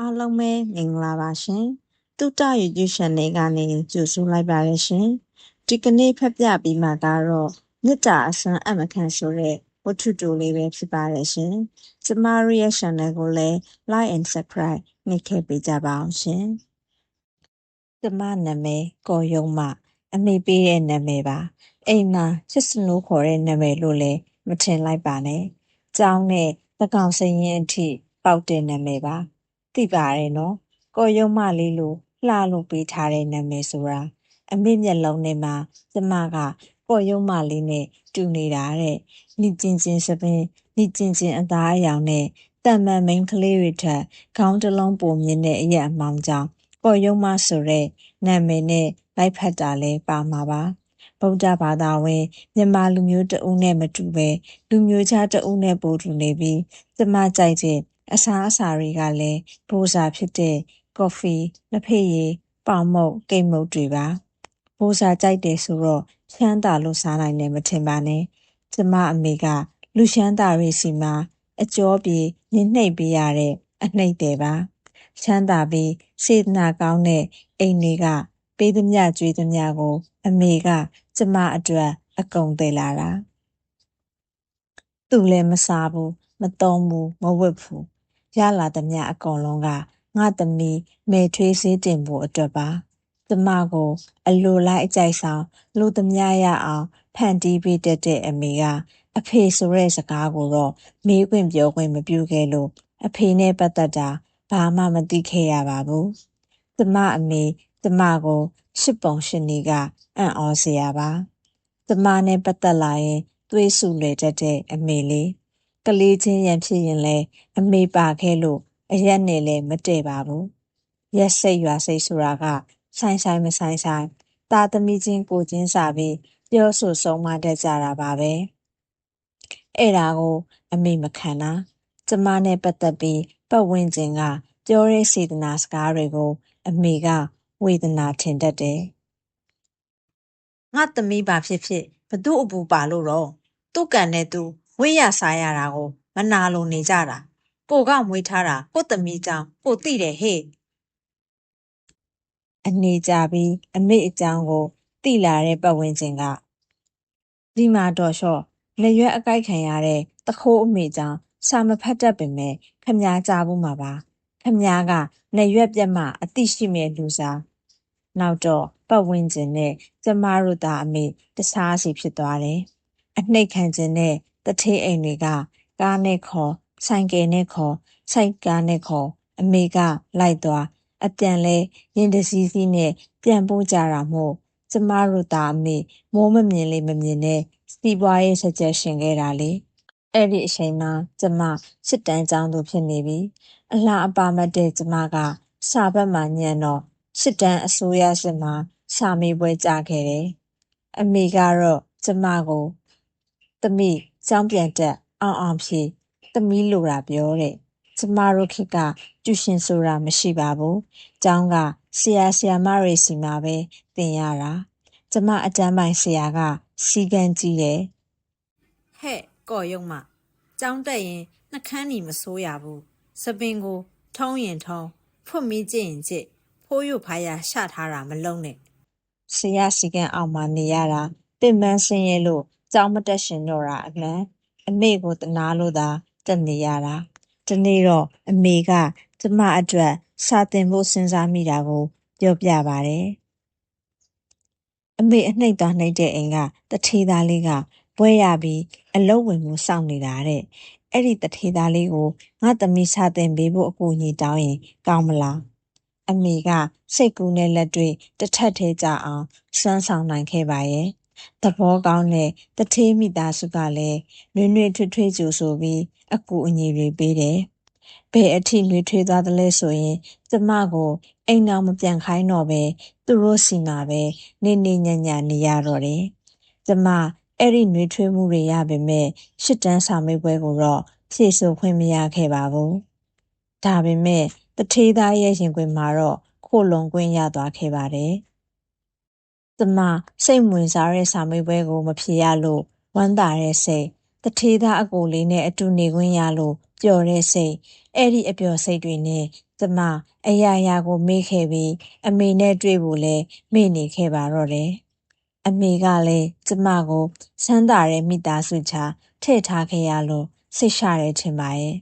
အားလုံးပဲမင်္ဂလာပါရှင်။တုတ္တ YouTube Channel ကနေကြိုဆိုလိုက်ပါရရှင်။ဒီကနေ့ဖတ်ပြပေးမှာကတော့မေတ္တာအစွမ်းအမခံဆိုတဲ့ဝတ္ထုတူလေးပဲဖြစ်ပါတယ်ရှင်။ကျမတို့ရဲ့ Channel ကိုလည်း Like and Subscribe နှိပ်ခဲ့ပေးကြပါအောင်ရှင်။ကျမနာမည်ကော်ယုံမအမေပေးတဲ့နာမည်ပါ။အိမ်မှာချစ်စနိုးခေါ်တဲ့နာမည်လို့လည်းမထင်လိုက်ပါနဲ့။ကျောင်းနဲ့သကောင်စရင်အထိပေါက်တဲ့နာမည်ပါ။ သိပါတယ်နော်ကော်ရုံမလေးလို့လှလို့ပေးထားတဲ့နာမည်ဆိုတာအမေမျက်လုံးထဲမှာကျမကကော်ရုံမလေးနဲ့တူနေတာတဲ့ညကျင်ကျင်စပင်းညကျင်ကျင်အသားအရောင်နဲ့တန်မန်မိန်ကလေးတွေထက်ခေါင်းတစ်လုံးပုံမြင့်တဲ့အရက်အမောင်ကြောင့်ကော်ရုံမဆိုတဲ့နာမည်နဲ့လိုက်ဖက်တာလဲပါမှာပါဗုဒ္ဓဘာသာဝင်မြန်မာလူမျိုးတဦးနဲ့မတူပဲလူမျိုးခြားတဦးနဲ့ပို့တူနေပြီးကျမကြိုက်တဲ့ အစားအစာတွေကလည်းဘိုးစာဖြစ်တဲ့ ကော်ဖီလက်ဖက်ရည်ပေါင်မုတ်ကိတ်မုတ်တွေပါဘိုးစာကြိုက်တယ်ဆိုတော့ချမ်းသာလို့စားနိုင်တယ်မထင်ပါနဲ့ကျမအမေကလူရှမ်းသာတွေစီမှာအကျော်ပြေညှိမ့်ပေးရတဲ့အနှိမ့်တယ်ပါချမ်းသာပြီးစေတနာကောင်းတဲ့အိမ်တွေကပေးသမျှကြွေးသမျှကို အမေက ကျမအတွက်အကုန်တည်လာတာသူလည်းမစားဘူးမသုံးဘူးမဝတ်ဘူး ရလာသမျှအကုန်လုံးကငါသမီးမယ်ထွေးစေးတင်ဖို့အတွက်ပါကျမကို အလိုလိုက်အကြိုက်ဆောင်လူသမျှရအောင်ဖန်တီးပေးတတ်တဲ့အမေကအဖေဆိုတဲ့စကားကိုတော့မေးခွင့်ပြောခွင့်မပြုခဲ့လို့အဖေနဲ့ပတ်သက်တာဘာမှမသိခဲ့ရပါဘူးကျမအမေကျမကိုရှစ်ပုံရှစ်နေကအံ့ဩစရာပါကျမနဲ့ပတ်သက်လာရင်သွေးဆူလွယ်တတ်တဲ့အမေလေး ကလေးချင်းရန်ဖြစ်ရင်လဲအမေပါခဲ့လို့အရက်နဲ့လည်းမတည့်ပါဘူးရက်စိတ်ရွာစိတ်ဆိုတာကဆိုင်ဆိုင်မဆိုင်ဆိုင်ตาသမီးချင်းကိုချင်းစာပြီးပြောဆိုဆုံးမတတ်ကြတာပါပဲအဲ့ဒါကို အမေမခံတာကျမနဲ့ပတ်သက်ပြီးပတ်ဝန်းကျင်ကပြောတဲ့စေတနာစကားတွေကို အမေကဝေဒနာထင်တတ်တယ်ငါသမီးပါဖြစ်ဖြစ်ဘသူအပူပါလို့တော့သူ့ကန်နဲ့သူ ဝိရစားရတာကို မနာလိုနေကြတာကိုကမွေးထားတာကိုသမီးကြောင့်ကိုသိတယ်ဟဲ့အနေကြပြီးအမေအကြောင်းကိုသိလာတဲ့ပတ်ဝန်းကျင်ကဒီမှာတော့လျှော့လက်ရွက်အကိုက်ခံရတဲ့တခိုးအမေကြောင့်စာမဖတ်တတ်ပင်မဲ့ခမညာကြဘူးမှာပါခမညာကလက်ရွက်ပြက်မှအသိရှိမဲ့လူစားနောက်တော့ပတ်ဝန်းကျင်နဲ့ကျမတို့သားအမေတခြားစီဖြစ်သွားတယ်အနှိတ်ခံခြင်းနဲ့ တထေးအိမ်တွေက ကားနဲ့ခေါ်ဆိုင်ကယ်နဲ့ခေါ်စိုက်ကားနဲ့ခေါ် အမေကလိုက်သွားအပြန်လဲရင်တစည်းစည်းနဲ့ပြန်ပို့ကြတာမို့ကျမတို့သားအမေမိုးမမြင်လေးမမြင်နဲ့စီးပွားရေး suggestion ခဲ့တာလေအဲ့ဒီအချိန်မှာကျမစစ်တမ်းကျောင်းသူဖြစ်နေပြီအလှအပမတ်တဲ့ကျမကစာဘက်မှာညံ့တော့စစ်တမ်းအစိုးရစစ်မှာစာမေးပွဲကြားခဲ့တယ်အမေကတော့ကျမကိုသမီး ကျောင်းပြန်တက်အောင်အောင်ဖြေသမီးလိုတာပြောတဲ့ကျမတို့ခေတ်ကကျူရှင်ဆိုတာမရှိပါဘူးကျောင်းကဆရာဆရာမတွေစီမှာပဲသင်ရတာကျမအတန်းပိုင်းဆရာကစီကန်းကြီးတယ်ဟဲ့ကော်ရုံမကျောင်းတက်ရင်နှကန်းညီမစိုးရဘူးစပင်ကို ထုံးရင်ထုံးဖွတ်မီးကြည့်ရင်ကြည့်ဖိုးရုပ်ဖားရရှထားတာမလုံးနဲ့ဆရာစီကန်းအောင်မှနေရတာပင်ပန်းဆင်းရဲလို့ ကြောင်းမတက်ရှင်တော့တာအမှန်အမေကိုတနာလို့သာတက်နေရတာဒီနေ့တော့အမေကကျမအတွက်စာသင်ဖို့စဉ်းစားမိတာကိုပြောပြပါတယ်အမေအနှိတ်သွားနှိတ်တဲ့အိမ်ကတထေးသားလေးကဘွဲရပြီးအလုတ်ဝင်မှုစောင့်နေတာတဲ့အဲ့ဒီတထေးသားလေးကိုငါသမီးစာသင်ပေးဖို့အကူအညီတောင်းရင်ကောင်းမလားအမေကစိတ်ကူးနဲ့လက်တွေ့တစ်ထက်သေးကြအောင်စွမ်းဆောင်နိုင်ခဲ့ပါရဲ့ သဘောကောင်းတဲ့တထေးမိသားစုကလည်းနွေ့နွေ့ထွေးထွေးကြိုဆိုပြီးအကူအညီတွေပေးတယ်ဘယ်အထိနှွေးထွေးသွားသလဲဆိုရင်ကျမကိုအိမ်တော်မပြန်ခိုင်းတော့ပဲသူတို့စီမှာပဲနေနေညံ့ညံ့နေရတော့တယ်ကျမအဲ့ဒီနှွေးထွေးမှုတွေရပေမဲ့ရှစ်တန်းစာမေးပွဲကိုတော့ဖြည့်ဆို့ခွင့်မရခဲ့ပါဘူးဒါပေမဲ့တထေးသားရဲ့ရင်ခွင်မှာတော့ခိုလုံခွင့်ရသွားခဲ့ပါတယ်။ ကျမစိတ်ဝင်စားတဲ့စာမေးပွဲကို မဖြေရလို့ဝမ်းသာတဲ့စိတ်တထေးသားအကိုလေးနဲ့အတူနေခွင့်ရလို့ပျော်တဲ့စိတ်အဲ့ဒီအပျော်စိတ်တွေနဲ့ကျမအရာရာကိုမေ့ခဲ့ပြီး အမေနဲ့တွေ့ဖို့လဲမေ့နေခဲ့ပါတော့တယ်အမေကလည်းကျမကိုစမ်းသာတဲ့မိသားစုချထည့်ထားခဲ့ရလို့စိတ်ရှတယ်ထင်ပါရဲ့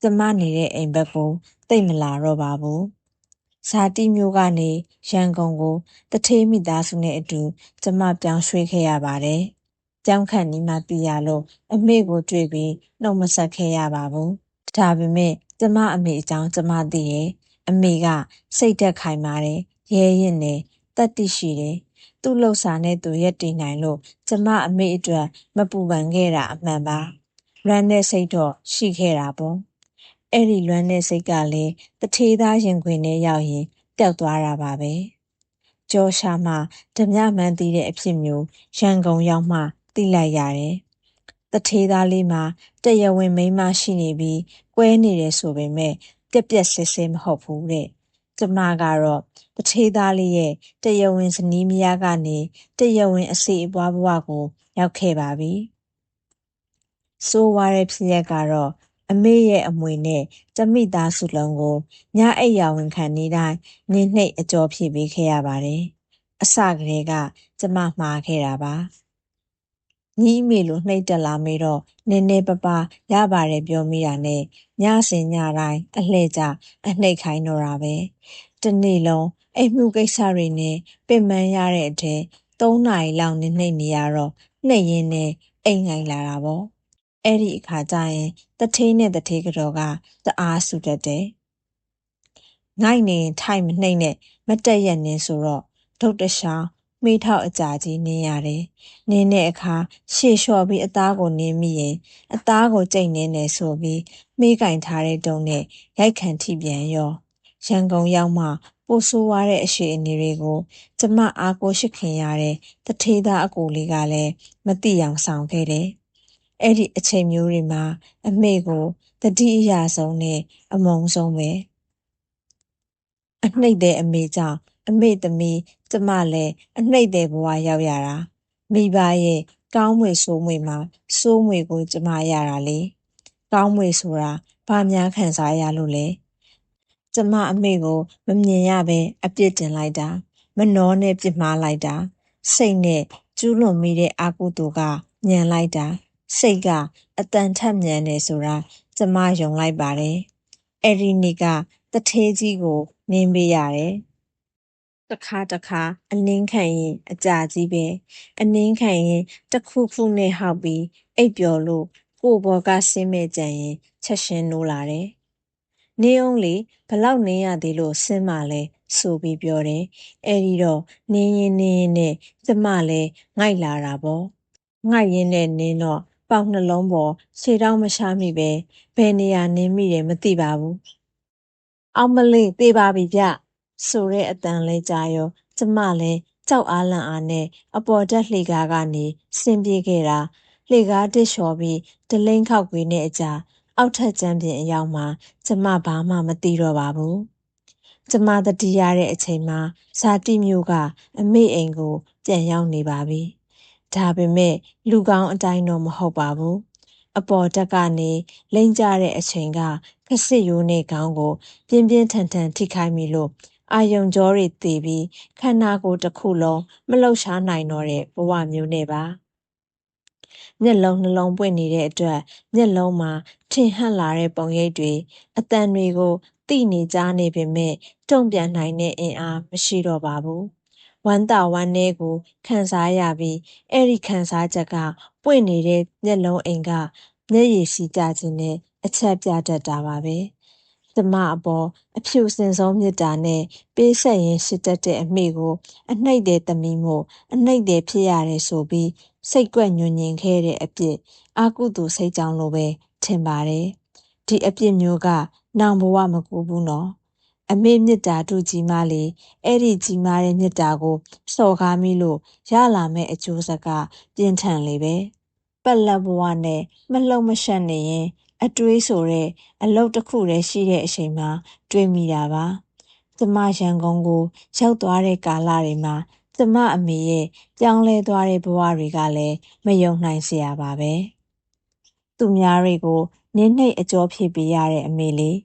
ကျမနေတဲ့အိမ်ဘက်ကိုတိတ်မလာတော့ပါဘူး ဇာတိမျိုးကနေရန်ကုန်ကိုတထေးမိသားစုနဲ့အတူကျမပြောင်းရွှေ့ခဲ့ရပါတယ်။ကြောင်းခန့်နီးမှပြရလို့အမေကိုတွေ့ပြီးနှုတ်မဆက်ခဲ့ရပါဘူး။ဒါပေမဲ့ကျမအမေအကြောင်းကျမသိရဲ့အမေကစိတ်သက်ခိုင်ပါတယ်ရဲရင်နဲ့တတ်တိရှိတယ်။သူ့လှုပ်ရှားနဲ့သူရက်တည်နိုင်လို့ကျမအမေအတွက်မပူပန်ခဲ့တာအမှန်ပါ။ရန်တဲ့စိတ်တော့ရှိခဲ့တာပေါ့။ အဲ့ဒီလွမ်းတဲ့စိတ်ကလည်းတထေးသားရင်ခွင်ထဲရောက်ရင်ပျောက်သွားတာပါပဲကြောရှာမှဓမြမှန်းသိတဲ့အဖြစ်မျိုးရန်ကုန်ရောက်မှသိလိုက်ရတယ်တထေးသားလေးမှာတရဝင်းမိန်းမရှိနေပြီးကွဲနေတယ်ဆိုပေမဲ့ပြက်ပြက်ဆဲဆဲမဟုတ်ဘူးတဲ့ကျမကတော့တထေးသားလေးရဲ့တရဝင်းဇနီးမယားကနေတရဝင်းအစီအပွားဘဝကို ရောက်ခဲ့ပါပြီဆိုးဝါးတဲ့ဖြစ်ရက်ကတော့ အမေရဲ့အမွေနဲ့ကျမိသားစုလုံးကိုညအိပ်ရာဝန်ခံနေတိုင်းနေနှိပ်အကျော်ဖြစ်ပေးခဲ့ရပါတယ်။အစကတည်းကကျမမှားခဲ့တာပါ။ညီအမေလိုနှိပ်တက်လာမေတော့နည်းနည်းပပရပါတယ်ပြောမိတာနဲ့ညစဉ်ညတိုင်းအလှည့်ကြအနှိပ်ခိုင်းတော့တာပဲ။တနေ့လုံးအိမ်မှုကိစ္စတွေနဲ့ပင်ပန်းရတဲ့အထဲ၃နာရီလောက်နေနှိပ်နေရတော့နှိပ်ရင်းနဲ့အိမ်ငိုင်လာတာပေါ့ အဲ့ဒီအခါကျရင်တထေးနဲ့တထေးကတော်ကတအားဆူတတ်တယ်။ငိုက်နေထိုင်မနှိမ့်နဲ့မတက်ရက်နေဆိုတော့ဒုတ်တရှောင်းမိထောက်အကြာကြီးနင်းရတယ်။နင်းတဲ့အခါရှေ့လျှော်ပြီးအသားကိုနင်းမိရင်အသားကိုကြိတ်နေတယ်ဆိုပြီးမိကင်ထားတဲ့တုံးနဲ့ရိုက်ခံထိပြန်ရောရန်ကုန်ရောက်မှပိုဆိုးွားတဲ့အရှိအနေတွေကိုကျမအားကိုရှိခင်ရတဲ့တထေးသားအကိုလေးကလည်းမတိအောင်ဆောင်ခဲ့တယ်။ အဲ့ဒီအချိန်မျိုးတွေမှာ အမေကိုတတိအရာဆုံးနဲ့အမုံဆုံးပဲအနှိမ့်တဲ့အမေကြောင့်အမေသမီးကျမလည်းအနှိမ့်တဲ့ဘဝရောက်ရတာမိဘရဲ့ကောင်းမွေဆိုးမွေမှာစိုးမွေကိုကျမရတာလေကောင်းမွေဆိုတာဘာများခံစားရလို့လဲကျမအမေကိုမမြင်ရပဲအပြစ်တင်လိုက်တာမနှောနဲ့ပြစ်မှားလိုက်တာစိတ်နဲ့ကျူးလွန်မိတဲ့အာကုသူကညံလိုက်တာ စိတ်ကအတန်ထက်မြန်နေဆိုတာကျမယုံလိုက်ပါတယ်။အဲ့ဒီနေ့ကတထေးကြီးကိုနင်းပေးရတယ်။တခါတခါအလင်းခံရင်အကြာကြီးပဲအနင်းခံရင်တခုခုနဲ့ဟောက်ပြီးအိပ်ပျော်လို့ကိုဘော်ကဆင်းမဲ့ကြရင်ချက်ရှင်းနိုးလာတယ်။နေအောင်လေဘလောက်နင်းရသေးလို့ဆင်းမှလဲဆိုပြီးပြောတယ်။အဲဒီတော့နင်းရင်နင်းရင်နဲ့ကျမလည်းငိုက်လာတာပေါ့။ငိုက်ရင်နဲ့နင်းတော့ ပေါက်နှလုံးပေါ်ခြေထောက်မရှာမိပဲဘယ်နေရာနင်းမိတယ်မသိပါဘူး။အောင်မလေးသေပါပြီဗျဆိုတဲ့အတန်လဲကြာရောကျမလည်းကြောက်အားလန့်အားနဲ့အပေါ်တက်လှေကားကနေဆင်းပြေးခဲ့တာလှေကားတစ်လျှော်ပြီးဒလိန်ခောက်ကွေးနဲ့အကြာအောက်ထက်ကျမ်းပြင်အရောက်မှာကျမဘာမှမသိတော့ပါဘူး။ကျမတတိရတဲ့အချိန်မှာဇာတိမျိုးကအမေအိမ်ကိုပြန်ရောက်နေပါပြီ။ ဒါပေမဲ့လူကောင်းအတိုင်းတော့မဟုတ်ပါဘူးအပေါ်တက်ကနေလိမ့်ကြတဲ့အချိန်ကခစစ်ရိုးနဲ့ခေါင်းကို ပြင်းပြင်းထန်ထန်ထိခိုက်မိလို့အာယုံကြောတွေတည်ပြီးခန္ဓာကိုယ်တစ်ခုလုံးမလှုပ်ရှားနိုင်တော့တဲ့ဘဝမျိုးနဲ့ပါမျက်လုံးနှလုံးပွင့်နေတဲ့အတွက်မျက်လုံးမှာထင်ဟပ်လာတဲ့ပုံရိပ်တွေအတန်တွေကိုသိနေကြနေပေမဲ့တုံ့ပြန်နိုင်တဲ့အင်အားမရှိတော့ပါဘူး ဝမ်းသာဝမ်းနည်းကို ခံစားရပြီးအဲ့ဒီခံစားချက်က ပွင့်နေတဲ့မျက်လုံးအိမ်က မျက်ရည်စီးကြခြင်းနဲ့အချက်ပြတတ်တာပါပဲ။ကျမအပေါ်အဖြူစင်ဆုံးမြတ်တာနဲ့ပေးဆက်ရင်ရှစ်တတ်တဲ့အမိကို အနှိမ့်တဲ့သမီးမို့အနှိမ့်တဲ့ဖြစ်ရတယ်ဆိုပြီးစိတ်ကွက်ညွညင်ခဲ့တဲ့အပြစ်အာကုသူစိတ်ကြောင့်လိုပဲထင်ပါတယ်။ဒီအပြစ်မျိုးကနောင်ဘဝမကူဘူးနော်။ အမေမေတ္တာတူကြီးမားလေအဲ့ဒီကြီးမားတဲ့မေတ္တာကိုစော်ကားမိလို့ရလာမဲ့အကျိုးဆက်ကပြင်းထန်လေပဲပက်လက်ဘဝနဲ့မလှုပ်မရှက်နေရင်အတွေးဆိုတဲ့အလုတ်တစ်ခုတည်းရှိတဲ့အချိန်မှာတွေးမိတာပါကျမရန်ကုန်ကိုရောက်သွားတဲ့ကာလတွေမှာကျမအမေရဲ့ပြောင်းလဲသွားတဲ့ဘဝတွေကလည်းမယုံနိုင်စရာပါပဲသူများတွေကိုနင်းနှိပ်အကျော်ဖြေပေးရတဲ့အမေလေး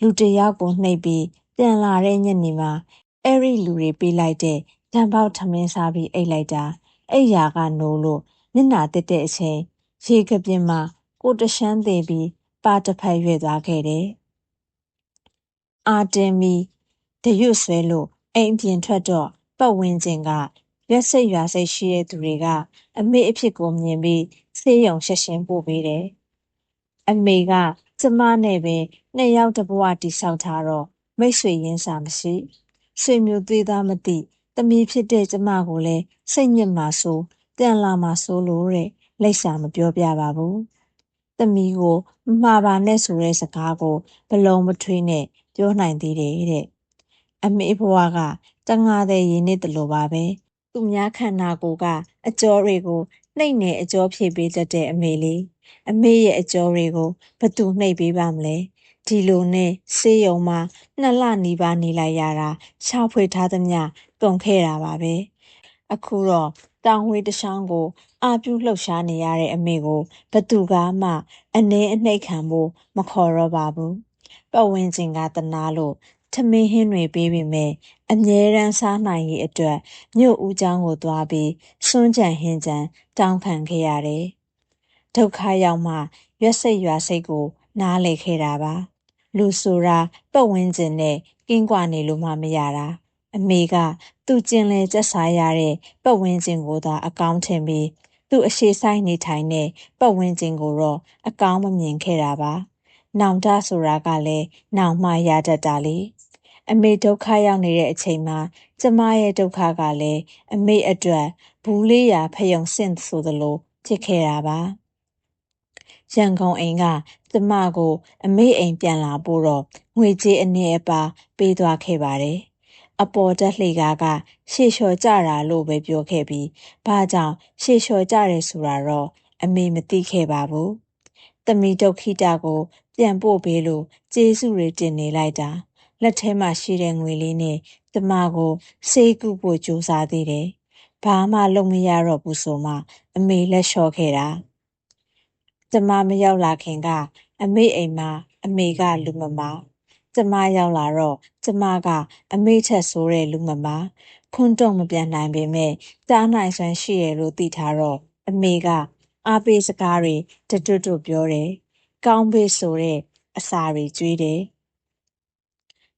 လူတစ်ယောက်ကိုနှိပ်ပြီး ပြန်လာတဲ့ညနေမှာအဲ့ဒီလူတွေပေးလိုက်တဲ့တံပေါက်ထမင်းစားပြီးအိတ်လိုက်တာအိတ်ရာကနိုးလို့မျက်နှာတက်တဲ့အချိန်ရေကပြင်းမှာကိုတရှမ်းသေးပြီးပါတစ်ဖက်ရွေ့သွားခဲ့တယ်အာတင်မီတရွတ်ဆွဲလို့အိမ်ပြင်ထွက်တော့ပတ်ဝန်းကျင်ကရွက်စိတ်ရွာစိတ်ရှိတဲ့သူတွေကအမေအဖြစ်ကိုမြင်ပြီးဆေးရုံဆက်ရှင်ပို့ပေးတယ်။အမေကကျမနဲ့ပဲနှစ်ယောက်တစ်ဘဝတိဆောက်ထားတော့ မိတ်ဆွေရင်းစာမရှိ။ဆွေမျိုးသေးသားမသိတမီးဖြစ်တဲ့ကျမကိုလည်းစိတ်ညစ်မှာဆိုပြန်လာမှာဆိုလို့တဲ့လိပ်စာမပြောပြပါဘူး။တမီးကိုမမှားပါနဲ့ဆိုတဲ့စကားကိုဘလုံးမထွေးနဲ့ပြောနိုင်သေးတယ်တဲ့အမေဘဝကတငါတဲ့ရင်းနှစ်တလို့ပါပဲသူများခန္ဓာကိုယ်ကအကျော်တွေကိုနှိမ့်နေအကျော်ဖြည့်ပေးတတ်တဲ့အမေလေးအမေရဲ့အကျော်တွေကိုဘသူနှိပ်ပေးပါမလဲ ဒီလိုနဲ့ဆေးရုံမှာနှစ်လနီးပါးနေလိုက်ရတာရှားဖွေထားသမျှကုန်ခဲ့တာပါပဲအခုတော့တောင်ဝေးတစ်ချောင်းကိုအာပြုလှုပ်ရှားနေရတဲ့အမေကိုဘသူကမှအနှဲအနှိတ်ခံဖို့မခေါ်တော့ပါဘူးပတ်ဝန်းကျင်ကတနာလို့ထမင်းဟင်းတွေပေးပေမဲ့အမြဲတမ်းစားနိုင်ရေးအတွက်မြို့ဦးကျောင်းကိုသွားပြီးစွန့်ကြံဟင်းကြံတောင်းခံခဲ့ရတယ်။ဒုက္ခရောက်မှရွက်စိတ်ရွာစိတ်ကို နားလေခဲ့တာပါ။ လူဆိုတာပတ်ဝန်းကျင်နဲ့ကင်းကွာနေလို့မှမရတာ။အမေကသူ့ကျင်လေကျက်စားရတဲ့ပတ်ဝန်းကျင်ကိုသာအကောင်းထင်ပြီးသူ့အရှိဆိုင်နေထိုင်တဲ့ပတ်ဝန်းကျင်ကိုတော့အကောင်းမမြင်ခဲ့တာပါ။နောင်တဆိုတာကလည်းနောင်မှရတတ်တာလေအမေဒုက္ခရောက်နေတဲ့အချိန်မှာကျမရဲ့ဒုက္ခကလည်းအမေအတွက်ဘူးလေးရာဖယုံဆင့်ဆိုသလိုဖြစ်ခဲ့တာပါရန်ကုန်အိမ်က ကျမကို အမေအိမ်ပြန်လာဖို့တော့ငွေကြေးအနေအပါပေးသွားခဲ့ပါတယ်အပေါ်တက်လှေကားကရှေ့လျှော်ကြတာလို့ပဲပြောခဲ့ပြီးဘာကြောင့်ရှေ့လျှော်ကြတယ်ဆိုတာတော့အမေမသိခဲ့ပါဘူး။တမီဒုက္ခိတကို ပြန်ပို့ပေးလို့ကျေးဇူးတွေတင်နေလိုက်တာလက်ထဲမှာရှိတဲ့ငွေလေးနဲ့ကျမကိုဆေးကုဖို့ကြိုးစားသေးတယ်။ဘာမှလုပ်မရတော့ဘူးဆိုမှ အမေလက်လျှော့ခဲ့တာ။ကျမမရောက်လာခင်က အမေအိမ်မှာ အမေက လူမမာ ကျမရောက်လာတော့ ကျမက အမေထက်ဆိုးတဲ့လူမမာ ခွန်းတော့မပြန်နိုင်ပေမဲ့ကြားနိုင်စွမ်းရှိရလို့ သိထားတော့ အမေက အားပေးစကားတွေ တတွတ်တွတ်ပြောတယ်။ကောင်းပေးဆိုတဲ့ အစာတွေကျွေးတယ်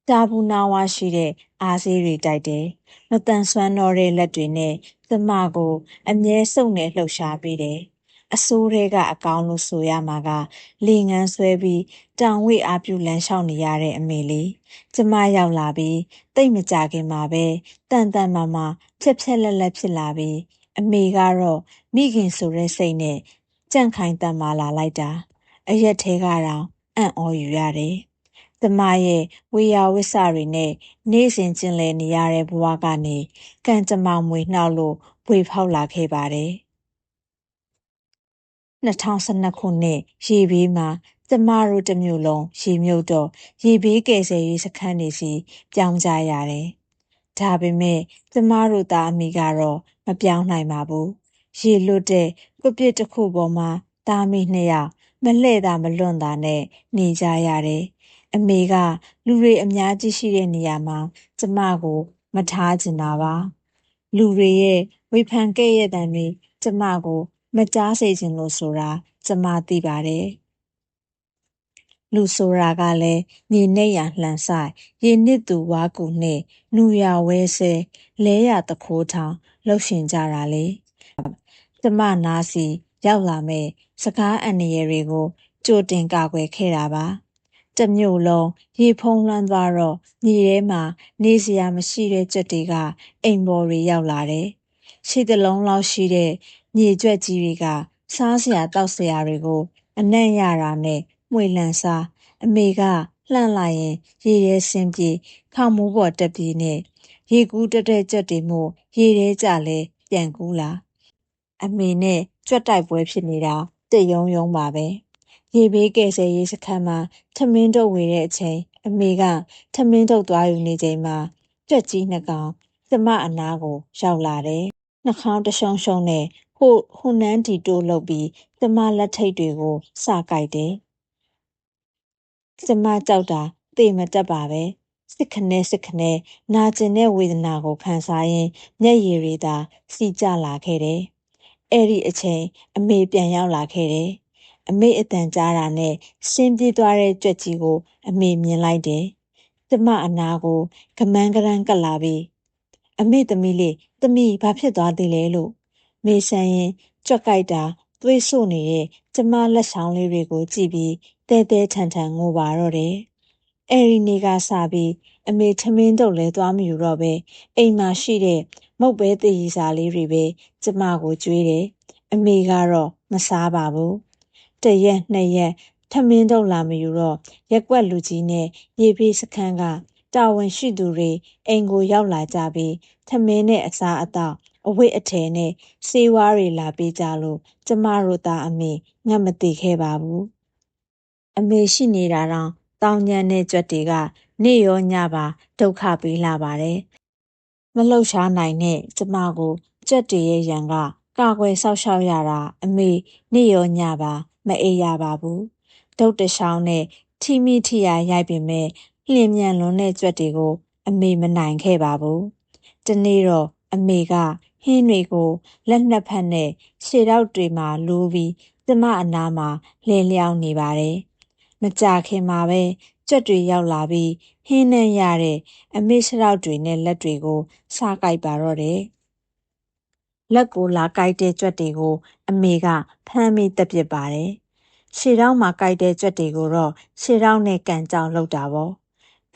တာဘူးနာဝါရှိတဲ့ အားစေးတွေတိုက်တယ်။မတန်ဆွမ်းတော့တဲ့လက်တွေနဲ့ ကျမကို အမြဲစုပ်နေလှုပ်ရှားပေးတယ်။ အဆိုးတွေကအကောင်းလို့ဆိုရမှာကလေငန်းဆွဲပြီးတောင်ဝိအားပြုလမ်းလျှောက်နေရတဲ့အမေလေးကျမရောက်လာပြီးတိတ်မကြခင်မှာပဲတန်တန်မာမာဖြက်ဖြက်လက်လက်ဖြစ်လာပြီးအမေကတော့မိခင်ဆိုတဲ့စိတ်နဲ့ကြန့်ခိုင်တန်မာလာလိုက်တာအရက်သေးကတော့အံ့ဩယူရတယ်။ကျမရဲ့ဝေယဝစ္စတွေနဲ့နေ့စဉ်ကျင်လည်နေရတဲ့ဘဝကနေကံကြမ္မာမွေနှောက်လို့ဝေဖောက်လာခဲ့ပါတယ်။ 2012ခုနှစ်ရေဘေးမှာကျမတို့တစ်မျိုးလုံးရေမြုပ်တော့ရေဘေးကယ်ဆယ်ရေးစခန်းတွေစီပြောင်းကြရတယ်။ဒါပေမဲ့ကျမတို့သားအမိကတော့မပြောင်းနိုင်ပါဘူး။ရေလွတ်တဲ့ကွပစ်တစ်ခုပေါ်မှာသားမိနှစ်ယောက်မလှဲ့တာမလွန့်တာနဲ့နေကြရတယ်။အမေကလူတွေအများကြီးရှိတဲ့နေရာမှာကျမကိုမထားချင်တာပါ။လူတွေရဲ့ဝေဖန်ခဲ့ရတဲ့တွေကျမကို မကြားစေချင်လို့ဆိုတာကျမသိပါတယ်။လူဆိုတာကလည်းညီနေရလှန်ဆိုင်ရေနစ်သူဝါကူနဲ့နူရဝဲဆဲလဲရတခိုးထောင်လှုပ်ရှင်ကြတာလေကျမနာစီရောက်လာမဲ့စကားအန္တရာယ်တွေကိုကြိုတင်ကာကွယ်ခဲ့တာပါတမျိုးလုံးရေဖုံးလွှမ်းသွားတော့ညီထဲမှာနေစရာမရှိတဲ့ကြက်တွေကအိမ်ပေါ်တွေရောက်လာတယ်။ ရှိသလုံးလောက်ရှိတဲ့မြေကြွက်ကြီးတွေက စားစရာတောက်စရာတွေကို အနံ့ရတာနဲ့မှွေလန့်စား အမေက လှန့်လိုက်ရင် ရေရဲဆင်းပြေခေါမိုးပေါ်တက်ပြေးနဲ့ ရေကူးတက်တဲ့ကြက်တွေမို့ ရေထဲကြလဲပြန်ကူးလာ အမေနဲ့ ကြွက်တိုက်ပွဲဖြစ်နေတာတယုံယုံပါပဲ ရေဘေးကယ်ဆယ်ရေးစခန်းမှာ ထမင်းထုတ်ဝေတဲ့အချိန် အမေက ထမင်းထုတ်သွားယူနေချိန်မှာ ကြက်ကြီးနှစ်ကောင် ကျမအနားကို ရောက်လာတယ် နှာခေါင်းတရှုံရှုံနဲ့ဟိုဟွန်နန်းတီတိုးလုပ်ပြီးကျမလက်ထိတ်တွေကိုစကြိုက်တယ်ကျမကြောက်တာသေမတက်ပါပဲစစ်ခနဲစစ်ခနဲနာကျင်တဲ့ဝေဒနာကိုခံစားရင်းမျက်ရည်တွေသာစီကျလာခဲ့တယ်အဲ့ဒီအချိန်အမေပြန်ရောက်လာခဲ့တယ်အမေအတန်ကြားတာနဲ့ရှင်းပြေးသွားတဲ့ကြွက်ကြီးကို အမေမြင်လိုက်တယ်ကျမအနာကိုကမန်းကရန်ကပ်လာပြီး အမေသမီးလေးသမီးဘာဖြစ်သွားသေးလဲလို့မေဆန်ရင်ကြွက်ကြိုက်တာသွေးဆို့နေတဲ့ကျမလက်ဆောင်လေးတွေကိုကြည့်ပြီးတဲတဲထန်ထန်ငိုပါတော့တယ်။အဲဒီနေ့ကစပြီးအမေထမင်းတုပ်လဲသွားမယူတော့ပဲအိမ်မှာရှိတဲ့မုတ်ပဲတည်ရီစာလေးတွေပဲကျမကိုကြွေးတယ်။အမေကတော့မစားပါဘူး။တစ်ရက်နှစ်ရက်ထမင်းတုပ်လာမယူတော့ရက်ကွက်လူကြီးနဲ့ရေပြေးစခန်းက တာဝန်ရှိသူတွေ အိမ်ကိုရောက်လာကြပြီး ထမင်းနဲ့ အစားအသောက် အဝတ်အထည်နဲ့ ဆေးဝါးတွေ လာပေးကြလို့ ကျမတို့သားအမေ ငတ်မသိခဲ့ပါဘူး အမေရှိနေတာတော့တောင်ညံတဲ့ကြွက်တွေက နေ့ရောညပါ ဒုက္ခပေးလာပါတယ် မလှုပ်ရှားနိုင်တဲ့ ကျမကို ကြက်တွေရဲ့ရန်က ကာကွယ်ဆောက်ရှောက်ရတာ အမေ နေ့ရောညပါ မအေးရပါဘူးဒုတ်တရှောင်းနဲ့ထီမိထီယာရိုက်ပင်မဲ့ လျင်မြန်လွန်တဲ့ကြွက်တွေကို အမေမနိုင်ခဲ့ပါဘူးတနေ့တော့အမေကဟင်းတွေကိုလက်နှစ်ဖက်နဲ့ခြေထောက်တွေမှာလိုးပြီးကျမအနားမှာလဲလျောင်းနေပါတယ်။မကြခင်မှာပဲကြွက်တွေရောက်လာပြီးဟင်းနှံ့ရတဲ့အမေခြေထောက်တွေနဲ့လက်တွေကိုစားကြိုက်ပါတော့တယ်။လက်ကိုလာကြိုက်တဲ့ကြွက်တွေကို အမေကဖမ်းမိတက်ပစ်ပါတယ်။ခြေထောက်မှာကြိုက်တဲ့ကြွက်တွေကိုတော့ခြေထောက်နဲ့ကန်ကြောင်လောက်တာပေါ့။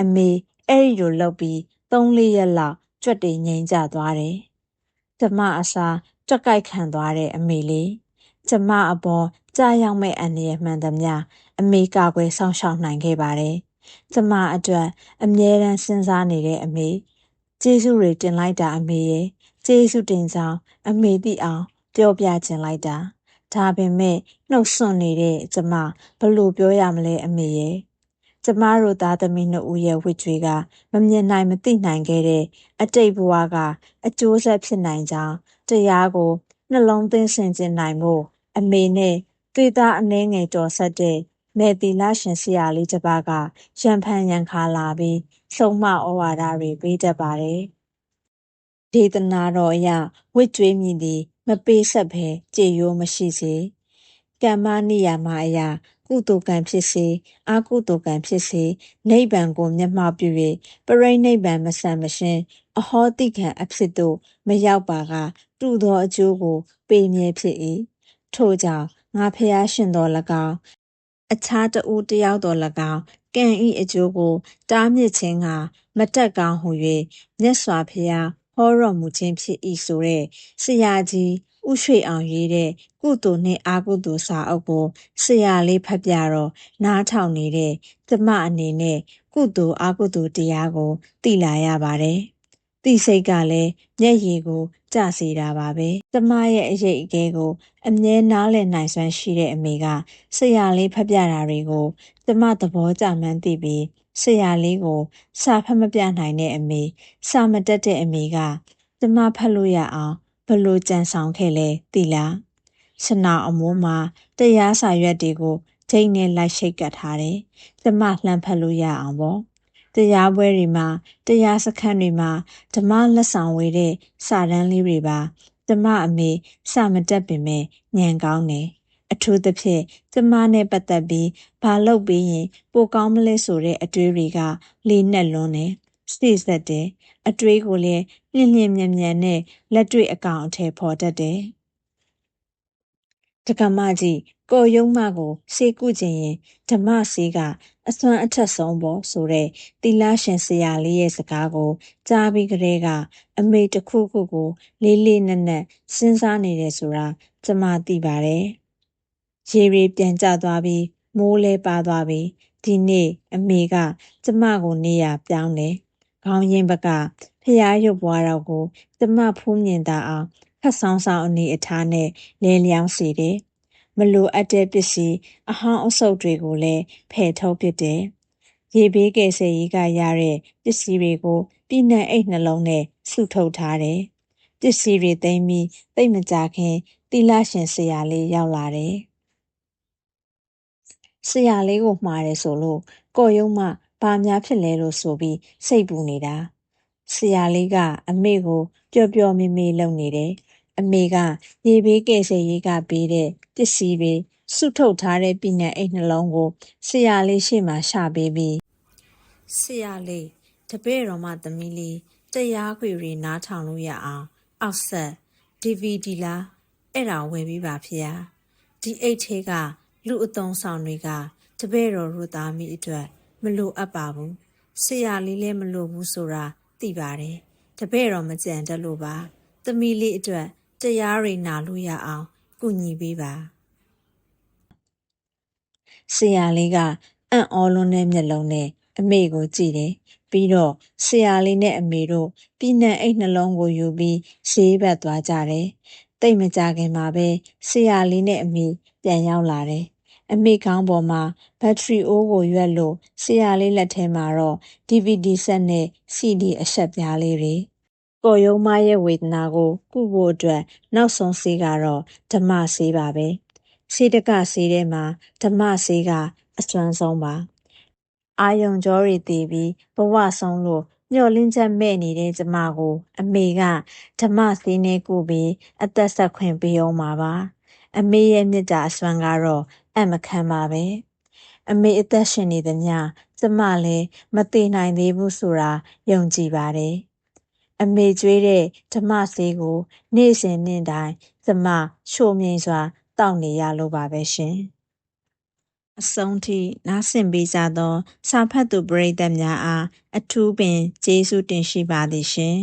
အမေအဲ့ဒီလိုလုပ်ပြီး3-4ရက်လောက်ကြွက်တွေငိမ့်ကြသွားတယ်။ကျမအစားကြွက်ကြိုက်ခံသွားတဲ့အမေလေးကျမအပေါ်ကြာရောက်မဲ့အန္တရာယ်မှန်သမျှအမေကာကွယ်ဆောင်ရှောက်နိုင်ခဲ့ပါတယ်။ကျမအတွက်အမြဲတမ်းစဉ်းစားနေတဲ့အမေကျေးဇူးတွေတင်လိုက်တာအမေရဲ့ကျေးဇူးတင်ကြောင်းအမေသိအောင်ပြောပြချင်လိုက်တာဒါပေမဲ့နှုတ်ဆွနေတဲ့ကျမဘလို့ပြောရမလဲအမေရဲ့ ကျမတို့သားသမီးနှစ်ဦးရဲ့ဝိကျွေးကမမြင်နိုင်မသိနိုင်ခဲ့တဲ့အတိတ်ဘဝကအကျိုးဆက်ဖြစ်နိုင်ကြောင်းတရားကိုနှလုံးသွင်းဆင်ခြင်နိုင်ဖို့အမေနဲ့သွေးသားအနှဲငယ်တော်ဆက်တဲ့မေတီလာရှင်ဆရာလေးတစ်ပါးကရံဖန်ရံခါလာပြီးဆုံးမဩဝါဒတွေပေးတတ်ပါတယ်။ဒေသနာတော်အရဝိကျွေးမြည်သည် မပေးဆက်ဘဲကြေရိုးမရှိစေ။ကမ္မနိယာမအရာ ကုသိုလ်ကံဖြစ်စေအာကုသိုလ်ကံဖြစ်စေနိဗ္ဗာန်ကိုမျက်မှောက်ပြု၍ပရိနိဗ္ဗာန်မဆန်မရှင်အဟောတိကံအဖြစ်သို့မရောက်ပါကတူသောအကျိုးကို ပေးမြဲဖြစ်၏ထို့ကြောင့်ငါဖျားရှင်တော်၎င်းအခြားတဦးတယောက်တော်၎င်းကံဤအကျိုးကို တားမြစ်ခြင်းကမတက်ကောင်းဟု၍မြတ်စွာဘုရားဟောတော်မူခြင်းဖြစ်၏ဆိုတဲ့ဆရာကြီး ဥရွှေအောင်ရေးတဲ့ကုသိုလ်နှင့်အာကုသိုလ်စာအုပ်ကိုဆရာလေးဖတ်ပြတော့နားထောင်နေတဲ့ကျမအနေနဲ့ကုသိုလ်အာကုသိုလ်တရားကိုသိလာရပါတယ်။သိစိတ်ကလည်းမျက်ရည်ကိုကျစေတာပါပဲ။ကျမရဲ့အရေးအကဲကို အမြဲနားလည်နိုင်စွမ်းရှိတဲ့အမေကဆရာလေးဖတ်ပြတာတွေကိုကျမသဘောကျမှန်းသိပြီးဆရာလေးကိုစာဖတ်မပြနိုင်တဲ့အမေစာမတက်တဲ့အမေကကျမဖတ်လို့ရအောင်ဘ လို့ကြံဆောင်ခဲ့လဲသိလားစနာအမိုးမှာတရားစာရွက်တွေကိုချိန်နဲ့လိုက်ရှိတ်ကပ်ထားတယ်ကျမလှမ်းဖတ်လို့ရအောင်ပေါ့တရားပွဲတွေမှာတရားစခန်းတွေမှာဓမ္မလက်ဆောင်ဝေတဲ့စာတန်းလေးတွေပါဓမ္မအမေစာမတက်ပင်မဲ့ညံကောင်းတယ်အထူးသဖြင့်ကျမနဲ့ပတ်သက်ပြီးဘာလုပ်ပြီးရင်ပိုကောင်းမလဲဆိုတဲ့အတွေးတွေကလေးနက်လွန်းတယ် စိစက်တယ်အတွေးကိုလည်းလျင်လျင်မြန်မြန်နဲ့လက်တွေ့အကောင်အထည်ဖော်တတ်တယ်တက္ကမကြီးကိုယုံမကိုစေကုခြင်းရင်ဓမ္မစေကအစွမ်းအထက်ဆုံးပေါ်ဆိုတဲ့သီလရှင်ဆရာလေးရဲ့စကားကိုကြားပြီးကလေးကအမေတစ်ခုခုကို လေးလေးနက်နက်စဉ်းစားနေတယ်ဆိုတာကျမသိပါတယ်။ရေရီပြန်ကျသွားပြီးမိုးလဲပါသွားပြီးဒီနေ့အမေကကျမကိုနေရပြောင်းတယ်။ ခေါင်းရင်းဘကဖျားရုပ်ဘွားတော်ကိုကျမဖူးမြင်တာအောင်ဖတ်ဆောင်ဆောင်အနေအထားနဲ့လဲလျောင်းစေတယ်။မလိုအပ်တဲ့ပစ္စည်းအဟောင်းအဆုပ်တွေကိုလည်းဖယ်ထုတ်ပစ်တယ်။ရေဘေးကယ်ဆယ်ရေးကရတဲ့ပစ္စည်းတွေကိုပြည်내အိတ်နှလုံးနဲ့စုထုတ်ထားတယ်။ပစ္စည်းတွေသိမ်းပြီးသိမ့်မကြခင်တီလာရှင်ဆရာလေးရောက်လာတယ်ဆရာလေးကိုမှားတယ်ဆိုလို့ကော်ရုံမှ ဘာများဖြစ်လဲလို့ဆိုပြီးစိတ်ပူနေတာဆရာလေးကအမေကိုပျော်ပျော်မေမေလုပ်နေတယ်အမေကရေဘေးကဲဆယ်ရေးကပေးတဲ့ပစ္စည်းတွေစုထုတ်ထားတဲ့ပြည်နယ်အိတ်နှလုံးကိုဆရာလေးရှေ့မှာရှာပေးပြီးဆရာလေးတပည့်တော်မသမီးလေးတရားခွေတွေနားထောင်လို့ရအောင်အောက်ဆက် DVD လားအဲ့ဒါဝယ်ပြီးပါဖေဟာဒီအိတ်သေးကလူအသုံးဆောင်တွေကတပည့်တော်တို့သားမိအတွက် မလိုအပ်ပါဘူးဆရာလေးလည်းမလိုဘူးဆိုတာသိပါတယ်တပည့်တော်မကြံတတ်လို့ပါသမီးလေးအတွက်တရားတွေနာလို့ရအောင်ကုညီပေးပါဆရာလေးကအံ့ဩလွန်းတဲ့မျက်လုံးနဲ့အမေကိုကြည့်တယ်ပြီးတော့ဆရာလေးနဲ့အမေတို့ပြည်နံအိတ်နှလုံးကိုယူပြီးဈေးဘက်သွားကြတယ်တိတ်မကြခင်မှာပဲဆရာလေးနဲ့အမေပြန်ရောက်လာတယ် အမေကောင်းပေါ်မှာ ဘက်ထရီအိုးကိုရွက်လို့ ဆရာလေးလက်ထဲမှာတော့ DVD ဆက်နဲ့ CD အဆက်ပြားလေးတွေ ကော်ယုံမရဲ့ဝေဒနာကို ကုဖို့အတွက် နောက်ဆုံးဆေးကတော့ ဓမ္မဆေးပါပဲ ဆေးတကဆေးထဲမှာ ဓမ္မဆေးက အစွမ်းဆုံးပါ အာယုံကြောတွေတည်ပြီး ဘဝဆုံးလို့ မျောလင်းချက်မဲ့နေတဲ့ ကျမကို အမေက ဓမ္မဆေးနဲ့ကုပြီး အသက်ဆက်ခွင့်ပေးအောင်ပါပါ အမေရဲ့မြစ်တာအစွမ်းကတော့ အံ့မခံပါပဲအမေအသက်ရှင်နေသမျှကျမလည်းမသေးနိုင်သေးဘူးဆိုတာယုံကြည်ပါတယ်အမေကျွေးတဲ့ဓမ္မဆေးကို နေ့စဉ်နေ့တိုင်းကျမချိုမြိန်စွာတောက်နေရလို့ပါပဲရှင်အဆုံးထိနားဆင်ပေးကြသော စာဖတ်သူပရိသတ်များအားအထူးပင်ကျေးဇူးတင်ရှိပါသည်ရှင်